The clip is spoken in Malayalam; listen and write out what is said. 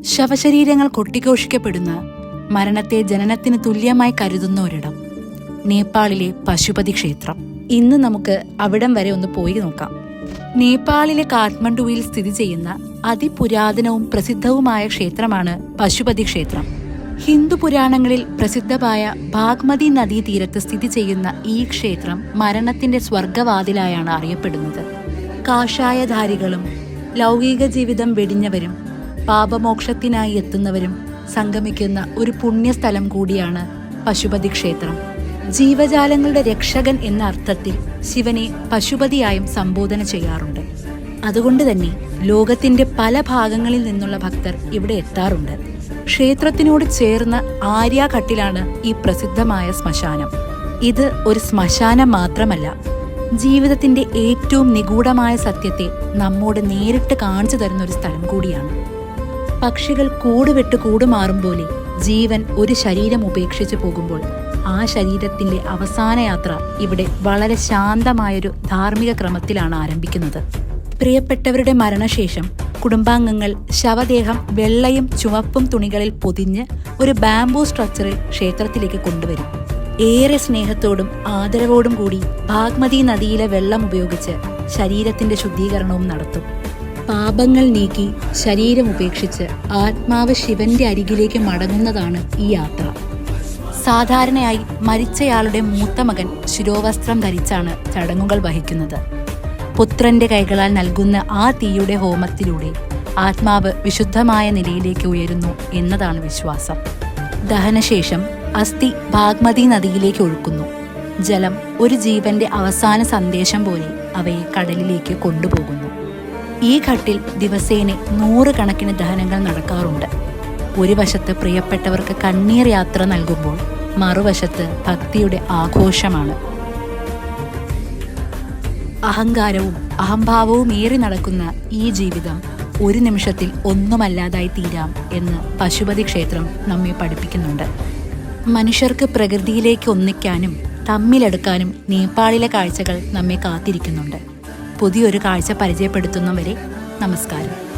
ശവശരീരങ്ങൾ കൊട്ടിഘോഷിക്കപ്പെടുന്ന മരണത്തെ ജനനത്തിന് തുല്യമായി കരുതുന്ന ഒരിടം നേപ്പാളിലെ പശുപതി ക്ഷേത്രം. ഇന്ന് നമുക്ക് അവിടം വരെ ഒന്ന് പോയി നോക്കാം. നേപ്പാളിലെ കാഠ്മണ്ഡുവിൽ സ്ഥിതി ചെയ്യുന്ന അതിപുരാതനവും പ്രസിദ്ധവുമായ ക്ഷേത്രമാണ് പശുപതി ക്ഷേത്രം. ഹിന്ദു പുരാണങ്ങളിൽ പ്രസിദ്ധമായ ഭാഗ്മതി നദീതീരത്ത് സ്ഥിതി ചെയ്യുന്ന ഈ ക്ഷേത്രം മരണത്തിന്റെ സ്വർഗവാതിലായാണ് അറിയപ്പെടുന്നത്. കാഷായധാരികളും ലൗകിക ജീവിതം വെടിഞ്ഞവരും പാപമോക്ഷത്തിനായി എത്തുന്നവരും സംഗമിക്കുന്ന ഒരു പുണ്യസ്ഥലം കൂടിയാണ് പശുപതി ക്ഷേത്രം ജീവജാലങ്ങളുടെ രക്ഷകൻ എന്ന അർത്ഥത്തിൽ ശിവനെ പശുപതിയായും സംബോധന ചെയ്യാറുണ്ട്. അതുകൊണ്ട് തന്നെ ലോകത്തിന്റെ പല ഭാഗങ്ങളിൽ നിന്നുള്ള ഭക്തർ ഇവിടെ എത്താറുണ്ട്. ക്ഷേത്രത്തിനോട് ചേർന്ന ആര്യാഘട്ടിലാണ് ഈ പ്രസിദ്ധമായ ശ്മശാനം. ഇത് ഒരു ശ്മശാനം മാത്രമല്ല ജീവിതത്തിന്റെ ഏറ്റവും നിഗൂഢമായ സത്യത്തെ നമ്മോട് നേരിട്ട് കാണിച്ചു തരുന്ന ഒരു സ്ഥലം കൂടിയാണ്. പക്ഷികൾ കൂടുവിട്ട് കൂടുമാറും പോലെ ജീവൻ ഒരു ശരീരം ഉപേക്ഷിച്ചു പോകുമ്പോൾ ആ ശരീരത്തിന്റെ അവസാന യാത്ര ഇവിടെ വളരെ ശാന്തമായൊരു ധാർമ്മിക ക്രമത്തിലാണ് ആരംഭിക്കുന്നത്. പ്രിയപ്പെട്ടവരുടെ മരണശേഷം കുടുംബാംഗങ്ങൾ ശവദേഹം വെള്ളയും ചുവപ്പും തുണികളിൽ പൊതിഞ്ഞ് ഒരു ബാംബൂ സ്ട്രക്ചറിൽ ക്ഷേത്രത്തിലേക്ക് കൊണ്ടുവരും. ഏറെ സ്നേഹത്തോടും ആദരവോടും കൂടി ഭാഗ്മതി നദിയിലെ വെള്ളം ഉപയോഗിച്ച് ശരീരത്തിന്റെ ശുദ്ധീകരണവും നടത്തും. പാപങ്ങൾ നീക്കി ശരീരം ഉപേക്ഷിച്ച് ആത്മാവ് ശിവന്റെ അരികിലേക്ക് മടങ്ങുന്നതാണ് ഈ യാത്ര. സാധാരണയായി മരിച്ചയാളുടെ മൂത്ത മകൻ ശിരോവസ്ത്രം ധരിച്ചാണ് ചടങ്ങുകൾ വഹിക്കുന്നത്. പുത്രന്റെ കൈകളാൽ നൽകുന്ന ആ തീയുടെ ഹോമത്തിലൂടെ ആത്മാവ് വിശുദ്ധമായ നിലയിലേക്ക് ഉയരുന്നു എന്നതാണ് വിശ്വാസം. ദഹനശേഷം അസ്ഥി ഭാഗ്മതി നദിയിലേക്ക് ഒഴുക്കുന്നു. ജലം ഒരു ജീവന്റെ അവസാന സന്ദേശം പോലെ അവയെ കടലിലേക്ക് കൊണ്ടുപോകുന്നു. ഈ ഘട്ടിൽ ദിവസേന നൂറുകണക്കിന് ദഹനങ്ങൾ നടക്കാറുണ്ട്. ഒരു വശത്ത് പ്രിയപ്പെട്ടവർക്ക് കണ്ണീർ യാത്ര നൽകുമ്പോൾ മറുവശത്ത് ഭക്തിയുടെ ആഘോഷമാണ്. അഹങ്കാരവും അഹംഭാവവും ഏറി നടക്കുന്ന ഈ ജീവിതം ഒരു നിമിഷത്തിൽ ഒന്നുമല്ലാതായി തീരാം എന്ന് പശുപതി ക്ഷേത്രം നമ്മെ പഠിപ്പിക്കുന്നുണ്ട്. മനുഷ്യർക്ക് പ്രകൃതിയിലേക്ക് ഒന്നിക്കാനും തമ്മിലെടുക്കാനും നേപ്പാളിലെ കാഴ്ചകൾ നമ്മെ കാത്തിരിക്കുന്നുണ്ട്. പുതിയൊരു കാഴ്ച പരിചയപ്പെടുത്തുന്നവരെ നമസ്കാരം.